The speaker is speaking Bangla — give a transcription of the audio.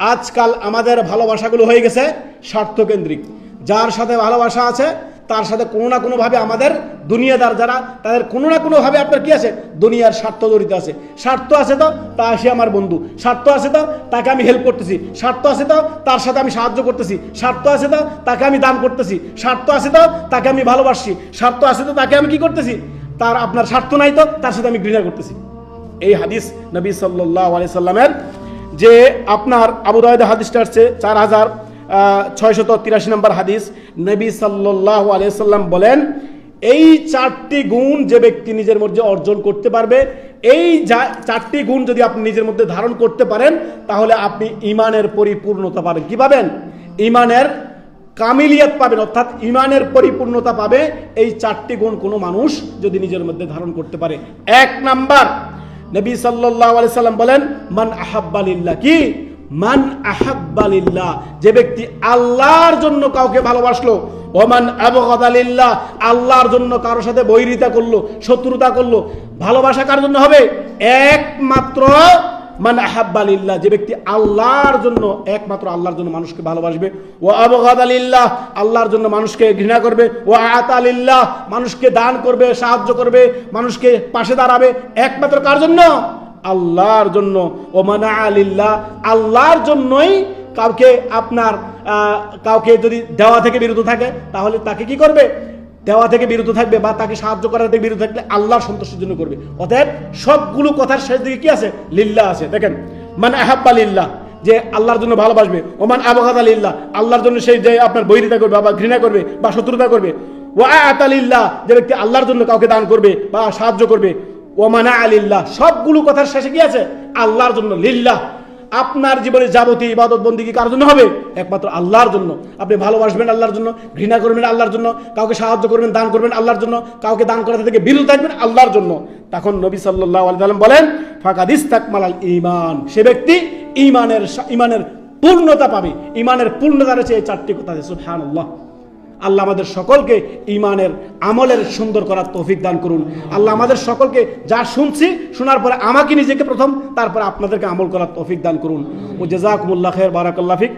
আজকাল আমাদের ভালোবাসাগুলো হয়ে গেছে স্বার্থকেন্দ্রিক। যার সাথে ভালোবাসা আছে, তার সাথে কোনো না কোনোভাবে আমাদের দুনিয়াদার যারা, তাদের কোনো না কোনোভাবে আপনার কি আছে? দুনিয়ার স্বার্থ জড়িত আছে। স্বার্থ আছে তো, তা সে আমার বন্ধু। স্বার্থ আছে তো, তাকে আমি হেল্প করতেছি। স্বার্থ আছে তো, তার সাথে আমি সাহায্য করতেছি। স্বার্থ আছে তো, তাকে আমি দান করতেছি। স্বার্থ আছে তো, তাকে আমি ভালোবাসছি। স্বার্থ আছে তো, তাকে আমি কি করতেছি? তার আপনার স্বার্থ নাই তো, তার সাথে আমি ঘৃণা করতেছি। এই হাদিস নবী সাল্লাহ আলি সাল্লামের যে আপনার আবু দায়দ হাদিসটা আসছে চার হাজার ছয়শত তিরাশি নম্বর হাদিস। নবী সাল্লাহ আলিয়াল্লাম বলেন, এই চারটি গুণ যে ব্যক্তি নিজের মধ্যে অর্জন করতে পারবে, এই যা- চারটি গুণ যদি আপনি নিজের মধ্যে ধারণ করতে পারেন, তাহলে আপনি ইমানের পরিপূর্ণতা পাবেন। কি পাবেন? ইমানের কামিলিয়াত পাবেন, অর্থাৎ ইমানের পরিপূর্ণতা পাবে এই চারটি গুণ কোনো মানুষ যদি নিজের মধ্যে ধারণ করতে পারে। এক নাম্বার নবী সাল্লাল্লাহু আলাইহি সাল্লাম বলেন, মান আহাব্বালিল্লাহ কি? মান আহাব্বালিল্লাহ যে ব্যক্তি আল্লাহর জন্য কাউকে ভালোবাসলো, ওমান আবগাদালিল্লাহ আল্লাহর জন্য কারোর সাথে বৈরিতা করল, শত্রুতা করল। ভালোবাসা কার জন্য হবে? একমাত্র মান আহাব্বালিল্লাহ যে ব্যক্তি আল্লাহর জন্য, একমাত্র আল্লাহর জন্য মানুষকে ভালোবাসবে। ও আবগাদ আলিল্লাহ আল্লাহর জন্য মানুষকে ঘৃণা করবে। ও আয়াত আলিল্লাহ মানুষকে দান করবে, সাহায্য করবে, মানুষকে পাশে দাঁড়াবে। একমাত্র কার জন্য? আল্লাহর জন্য। ও মানা আলিল্লাহ আল্লাহর জন্যই কাউকে আপনার কাউকে যদি দেওয়া থেকে বিরত থাকে, তাহলে তাকে কি করবে? দেওয়া থেকে বিরত থাকবে বা তাকে সাহায্য করার থেকে বিরত থাকলে আল্লাহর সন্তোষের জন্য করবে। অতএব সবগুলো কথার শেষ দিকে কি আছে? লিল্লা আছে। দেখেন মানে আহাব্বা লিল্লাহ যে আল্লাহর জন্য ভালোবাসবে। ওমান আবহাদ আলিল্লাহ আল্লাহর জন্য সেই যে আপনার বৈরিতা করবে বা ঘৃণা করবে বা শত্রুতা করবে। ও আয়াত আলিল্লাহ যে ব্যক্তি আল্লাহর জন্য কাউকে দান করবে বা সাহায্য করবে। ওমানা আলিল্লাহ সবগুলো কথার শেষে কি আছে? আল্লাহর জন্য লিল্লাহ আপনার জীবনে যাবতীয় ইবাদত বন্দী কার জন্য হবে? একমাত্র আল্লাহর জন্য। আপনি ভালোবাসবেন আল্লাহর জন্য, ঘৃণা করবেন আল্লাহর জন্য, কাউকে সাহায্য করবেন, দান করবেন আল্লাহর জন্য, কাউকে দান করা থেকে বিরত থাকবেন আল্লাহর জন্য। তখন নবী সাল্লাহ আলাইসাল্লাম বলেন ফাঁকাদিস তাকমাল আল ইমান সে ব্যক্তি ইমানের ইমানের পূর্ণতা পাবে। ইমানের পূর্ণতা রয়েছে এই চারটি কথা সুবহান আল্লাহ আল্লাহ আমাদের সকলকে ইমানের আমলের সুন্দর করার তৌফিক দান করুন। আল্লাহ আমাদের সকলকে যা শুনছি, শোনার পরে আমাকে নিজেকে প্রথম, তারপরে আপনাদেরকে আমল করার তৌফিক দান করুন। ও জেজাকুমুল্লাহ বারাকাল্লাফিক